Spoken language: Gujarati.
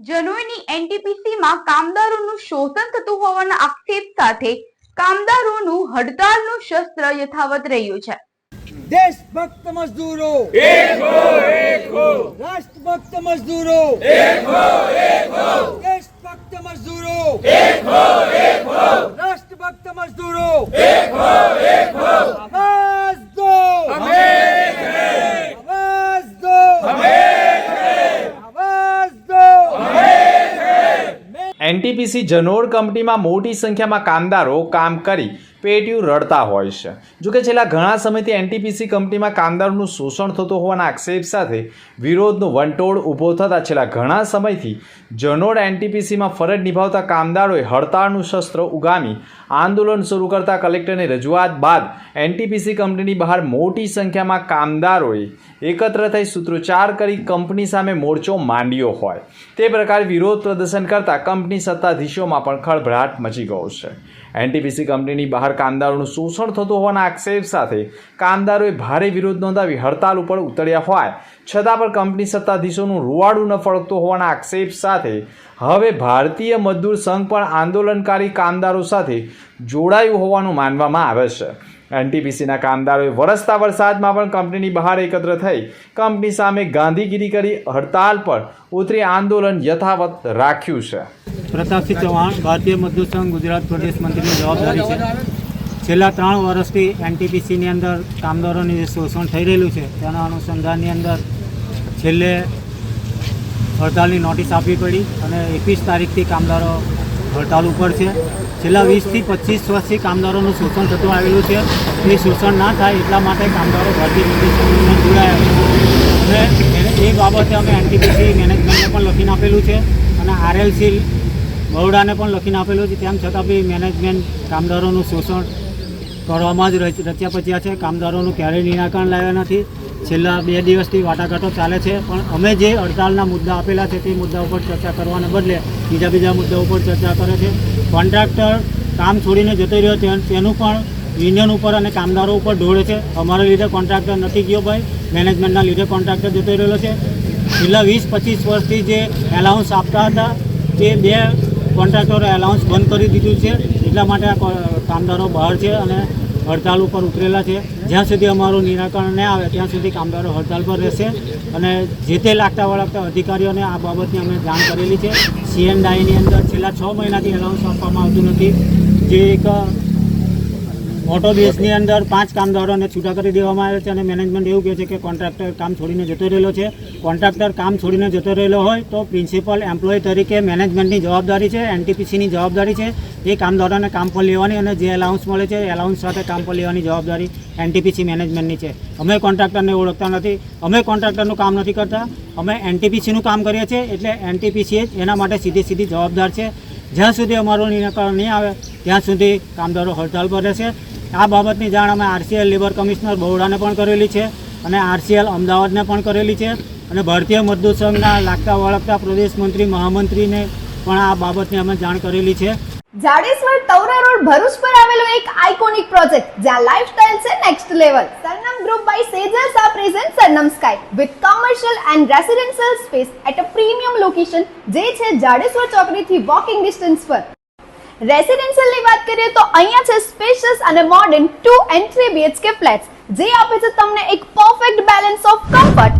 જનોઈની એનટીપીસીમાં કામદારોનું શોષણ થતું હોવાના આક્ષેપ સાથે કામદારોનું હડતાલનું શસ્ત્ર યથાવત રહ્યું છે. દેશભક્ત મજદૂરો! એક હો એક! હો રાષ્ટ્રભક્ત મજદૂરો! એક હો એક! હો દેશભક્ત મજદૂરો! એક હો એક હો રાષ્ટ્રભક્ત મજદૂરો એક હો એક હો આવાજ દો હમે આવાજ દો હમે આવાજ દો એનટીપીસી જનોર કંપનીમાં મોટી સંખ્યામાં કામદારો કામ કરી પેટીયું રડતા હોય છે. જોકે છેલ્લા ઘણા સમયથી એનટીપીસી કંપનીમાં કામદારોનું શોષણ થતું હોવાના આક્ષેપ સાથે વિરોધનો વંટોળ ઊભો થતાં છેલ્લા ઘણા સમયથી જનોડ એનટીપીસીમાં ફરજ નિભાવતા કામદારોએ હડતાળનું શસ્ત્ર ઉગામી આંદોલન શરૂ કરતા કલેક્ટરની રજૂઆત બાદ એનટીપીસી કંપનીની બહાર મોટી સંખ્યામાં કામદારોએ એકત્ર થઈ સૂત્રોચ્ચાર કરી કંપની સામે મોરચો માંડ્યો હોય. તે પ્રકારે વિરોધ પ્રદર્શન કરતા કંપની સત્તાધીશોમાં પણ ખળભળાટ મચી ગયો છે. એનટીપીસી કંપનીની બહાર કામદારોનું શોષણ થતું હોવાના આક્ષેપ સાથે કામદારોએ ભારે વિરોધ નોંધાવી હડતાલ ઉપર ઉતર્યા હોય. છતાં પણ કંપની સત્તાધીશોનું રૂવાડું ન ફળકતું હોવાના આક્ષેપ સાથે હવે ભારતીય મજદૂર સંઘ પણ આંદોલનકારી કામદારો સાથે જોડાયું હોવાનું માનવામાં આવે છે. એનટીપીસીના કામદારોએ વરસતા વરસાદમાં પણ કંપનીની બહાર એકત્ર થઈ કંપની સામે ગાંધીગીરી કરી હડતાલ પર ઉતરી આંદોલન યથાવત રાખ્યું છે. પ્રતાપસિંહ ચૌહાણ, ભારતીય મજદૂર સંઘ, ગુજરાત પ્રદેશ મંત્રીની જવાબદારી છે. છેલ્લા ત્રણ વર્ષથી એનટીપીસીની અંદર કામદારોનું જે શોષણ થઈ રહેલું છે, તેના અનુસંધાનની અંદર છેલ્લે હડતાલની નોટિસ આપવી પડી અને એકવીસ તારીખથી કામદારો હડતાલ ઉપર છે. છેલ્લા વીસથી પચીસ વર્ષથી કામદારોનું શોષણ થતું આવેલું છે. એ શોષણ ના થાય એટલા માટે કામદારો ભારતીય મજદૂર જોડાયા અને એ બાબતે અમે એનટીપીસી મેનેજમેન્ટને પણ લખીને આપેલું છે. અને આરએલસી બરોડાને પણ લખીને આપેલું છે. તેમ છતાં બી મેનેજમેન્ટ કામદારોનું શોષણ કરવામાં જ રચ- રચ્યા પચ્યા છે. કામદારોનું ક્યારેય નિરાકરણ લાવ્યા નથી. છેલ્લા બે દિવસથી વાટાઘાટો ચાલે છે. પણ અમે જે હડતાલના મુદ્દા આપેલા છે, તે મુદ્દા ઉપર ચર્ચા કરવાને બદલે બીજા બીજા મુદ્દા ઉપર ચર્ચા કરે છે. કોન્ટ્રાક્ટર કામ છોડીને જતો રહ્યો છે તેનું પણ યુનિયન ઉપર અને કામદારો ઉપર ઢોળે છે. અમારા લીધે કોન્ટ્રાક્ટર નથી ગયો ભાઈ. મેનેજમેન્ટના લીધે કોન્ટ્રાક્ટર જતો રહેલો છે. છેલ્લા વીસ પચીસ વર્ષથી જે એલાઉન્સ આપતા હતા, તે બે કોન્ટ્રાક્ટરોએ એલાઉન્સ બંધ કરી દીધું છે. એટલા માટે આ કામદારો બહાર છે અને હડતાલ ઉપર ઉતરેલા છે. જ્યાં સુધી અમારું નિરાકરણ નહીં આવે, ત્યાં સુધી કામદારો હડતાલ પર રહેશે. અને જે તે લાગતા વળગતા અધિકારીઓને આ બાબતની અમે જાણ કરેલી છે. સીએનડાઈની અંદર છેલ્લા છ મહિનાથી એલાઉન્સ આપવામાં આવતું નથી. જે એક ઓટો દેશની અંદર પાંચ કામદારોને છૂટા કરી દેવામાં આવે છે અને મેનેજમેન્ટ એવું કહે છે કે કોન્ટ્રાક્ટર કામ છોડીને જતો રહેલો છે. કોન્ટ્રાક્ટર કામ છોડીને જતો રહેલો હોય તો પ્રિન્સિપલ એમ્પ્લોય તરીકે મેનેજમેન્ટની જવાબદારી છે એનટીપીસીની જવાબદારી છે. એ કામદારોને કામ પર લેવાની અને જે એલાઉન્સ મળે છે એલાઉન્સ સાથે કામ પર લેવાની જવાબદારી એનટીપીસી મેનેજમેન્ટની છે. અમે કોન્ટ્રાક્ટરને ઓળખતા નથી. અમે કોન્ટ્રાક્ટરનું કામ નથી કરતા. અમે એનટીપીસીનું કામ કરીએ છીએ એટલે એનટીપીસી જ એના માટે સીધી સીધી જવાબદાર છે. જ્યાં સુધી અમારું નિરાકરણ નહીં આવે, ત્યાં સુધી કામદારો હડતાલ પર રહેશે. આ બાબતની જાણ અમે આરસીએલ લેબર કમિશનર બરોડાને પણ કરેલી છે અને આરસીએલ અમદાવાદને પણ કરેલી છે અને ભારતીય મજદૂર સંઘના લાગતા વળગતા પ્રદેશ મંત્રી, મહામંત્રીને પણ આ બાબતની અમે જાણ કરેલી છે. જાડેશ્વર તૌરા રોડ ભરૂચ પર આવેલો એક આઇકોનિક પ્રોજેક્ટ જ્યાં લાઇફસ્ટાઇલ છે next level Sarnam group by Sejal's આ present Sarnam sky with commercial and residential space at a premium location જે છે જાડેશ્વર ચોકડીથી વોકિંગ ડિસ્ટન્સ પર. રેસિડેન્શિયલની વાત કરીએ તો અહીંયા છે સ્પેશિયસ અને modern two and three BHK flats જે આપે છે તમને એક પરફેક્ટ બેલેન્સ ઓફ કમ્ફર્ટ